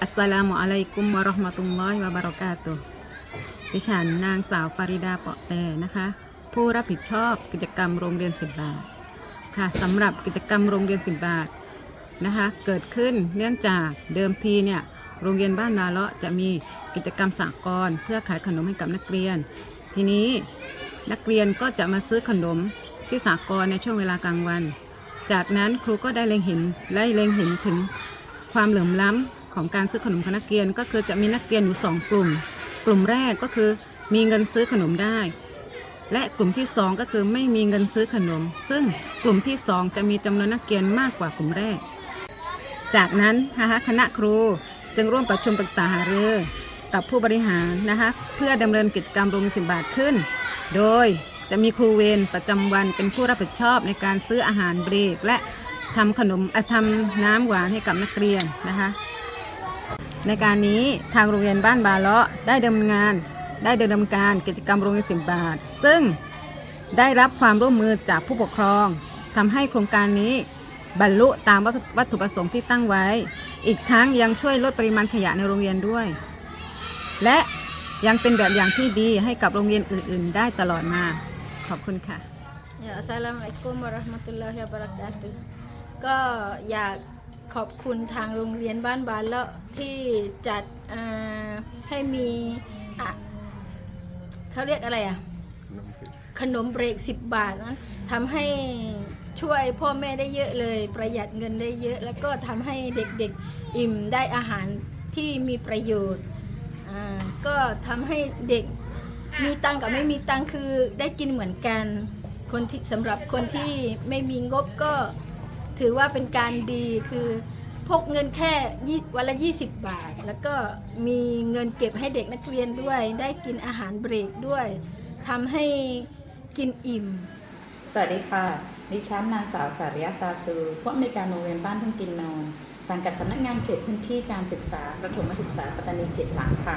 อัสสลามุอะลัยกุมวะราะห์มะตุลลอฮิวะบะเราะกาตุดิฉันนางสาวฟาริดาเปาะแต่นะคะ ผู้รับผิดชอบกิจกรรมโรงเรียนสิบบาท ค่ะสำหรับกิจกรรมโรงเรียนสิบบาทนะคะ เกิดขึ้นเนื่องจากเดิมทีเนี่ยโรงเรียนบ้านนาเลาะจะมีกิจกรรมสากลเพื่อขายขนมให้กับนักเรียน ทีนี้นักเรียนก็จะมาซื้อขนมที่สากลในช่วงเวลากลางวัน จากนั้นครูก็ได้เล็งเห็นได้เล็งเห็นถึงความเหลื่อมล้ำ ของการซื้อขนมของนักเรียนก็คือจะมีนักเรียนอยู่สองกลุ่ม กลุ่มแรกก็คือมีเงินซื้อขนมได้ และกลุ่มที่สองก็คือไม่มีเงินซื้อขนม ซึ่งกลุ่มที่สองจะมีจำนวนนักเรียนมากกว่ากลุ่มแรก จากนั้นนะคะคณะครูจึงร่วมประชุมปรึกษาหารือกับผู้บริหารนะคะเพื่อดำเนินกิจกรรมโรงสิบบาทขึ้น โดยจะมีครูเวรประจำวันเป็นผู้รับผิดชอบในการซื้ออาหารเบรกและทำขนมทำน้ำหวานให้กับนักเรียนนะคะ ในการนี้ทางโรงเรียนบ้านบาเลาะได้ดำเนินงาน ได้ดำเนินการกิจกรรมโรงเรียนสิบบาท ซึ่งได้รับความร่วมมือจากผู้ปกครองทำให้โครงการนี้บรรลุตามวัตถุประสงค์ที่ตั้งไว้ อีกทั้งยังช่วยลดปริมาณขยะในโรงเรียนด้วย และยังเป็นแบบอย่างที่ดีให้กับโรงเรียนอื่น ๆ ได้ตลอดมา ขอบคุณค่ะ Ya, Assalamualaikum warahmatullahi wabarakatuh ก็อยาก ขอบคุณทางโรงเรียนบ้านบานเลาะที่จัดให้มีเขาเรียกอะไรอะ ขนมเบรก10บาทนั้นทำให้ช่วยพ่อแม่ได้เยอะเลย ประหยัดเงินได้เยอะ แล้วก็ทำให้เด็กๆอิ่มได้อาหารที่มีประโยชน์ก็ทำให้เด็กมีตังกับไม่มีตังคือได้กินเหมือนกัน คนที่สำหรับคนที่ไม่มีงบก็ ถือว่าเป็นการดีคือพกเงินแค่ยี่วันละ 20 บาท แล้วก็มีเงินเก็บให้เด็กนักเรียนด้วย ได้กินอาหารเบรกด้วยทำให้กินอิ่ม สวัสดีค่ะ ดิฉันนางสาวสาริยาซาซูผู้อำนวยการโรงเรียนบ้านทุ่งกินนอน สังกัดสำนักงานเขตพื้นที่การศึกษาประถมศึกษาปัตตานีเขตสามค่ะ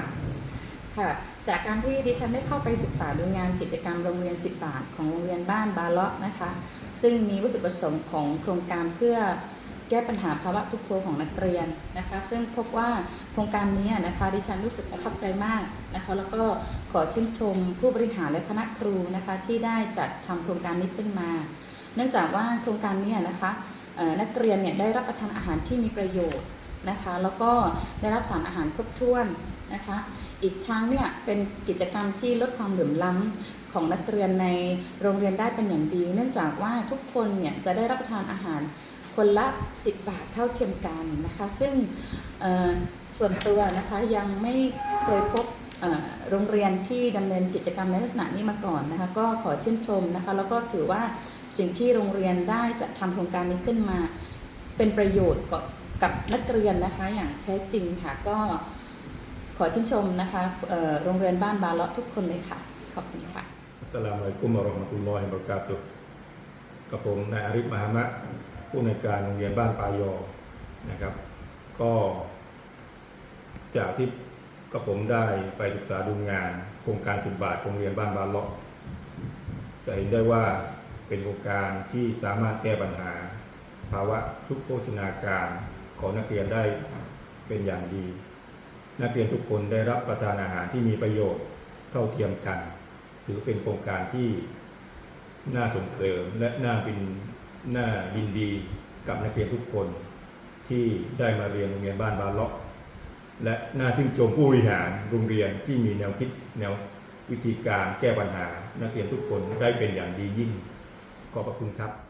ค่ะ จากการที่ดิฉันได้เข้าไปศึกษาดูงานกิจกรรมโรงเรียน 10 บาท ของโรงเรียนบ้านบาเลาะนะคะ ซึ่งมีวัตถุประสงค์ของโครงการเพื่อแก้ปัญหาภาวะทุกข์โของนักเรียนนะคะ ซึ่งพบว่าโครงการนี้นะคะดิฉันรู้สึกประทับใจมากนะคะแล้วก็ขอชื่นชมผู้บริหารและคณะครูนะคะที่ได้จัดทำโครงการนี้ขึ้นมา เนื่องจากว่าโครงการนี้นะคะนักเรียนเนี่ยได้รับประทานอาหารที่มีประโยชน์ นะคะ แล้วก็ได้รับสารอาหารครบถ้วนนะคะ อีกทั้งเนี่ยเป็นกิจกรรมที่ลดความเหลื่อมล้ำของนักเรียนในโรงเรียนได้เป็นอย่างดี เนื่องจากว่าทุกคนเนี่ยจะได้รับประทานอาหารคนละ 10 บาทเท่าเทียมกันนะคะ ซึ่งส่วนตัวนะคะยังไม่เคยพบโรงเรียนที่ดำเนินกิจกรรมในลักษณะนี้มาก่อนนะคะก็ขอชื่นชมนะคะแล้วก็ถือว่าสิ่งที่โรงเรียนได้จัดทำโครงการนี้ขึ้นมา เป็นประโยชน์ กับนักเรียนนะคะอย่างแท้จริงค่ะ ก็ขอชื่นชมนะคะโรงเรียนบ้านบาเลาะทุกคนเลยค่ะ ขอบคุณค่ะอัสสลามุอะลัยกุมวะราะห์มะตุลลอฮิวะบะเราะกาตุฮ์กับผมนายอาริฟมหามะผู้ในการโรงเรียนบ้านปายอนะครับ ก็ จากที่กับผมได้ไปศึกษาดูงาน โครงการสิบบาทโรงเรียนบ้านบาเลาะจะเห็นได้ว่าเป็นโครงการที่สามารถแก้ปัญหา ภาวะทุกโภชนาการ ของนักเรียนได้เป็นอย่างดี นักเรียนทุกคนได้รับประทานอาหารที่มีประโยชน์เท่าเทียมกัน ถือเป็นโครงการที่น่าส่งเสริมและน่าเป็นน่ายินดีกับนักเรียนทุกคนที่ได้มาเรียนโรงเรียนบ้านบานเลาะและน่าชื่นชมผู้บริหารโรงเรียนที่มีแนวคิดแนววิธีการแก้ปัญหา นักเรียนทุกคนได้เป็นอย่างดียิ่งขอบพระคุณครับ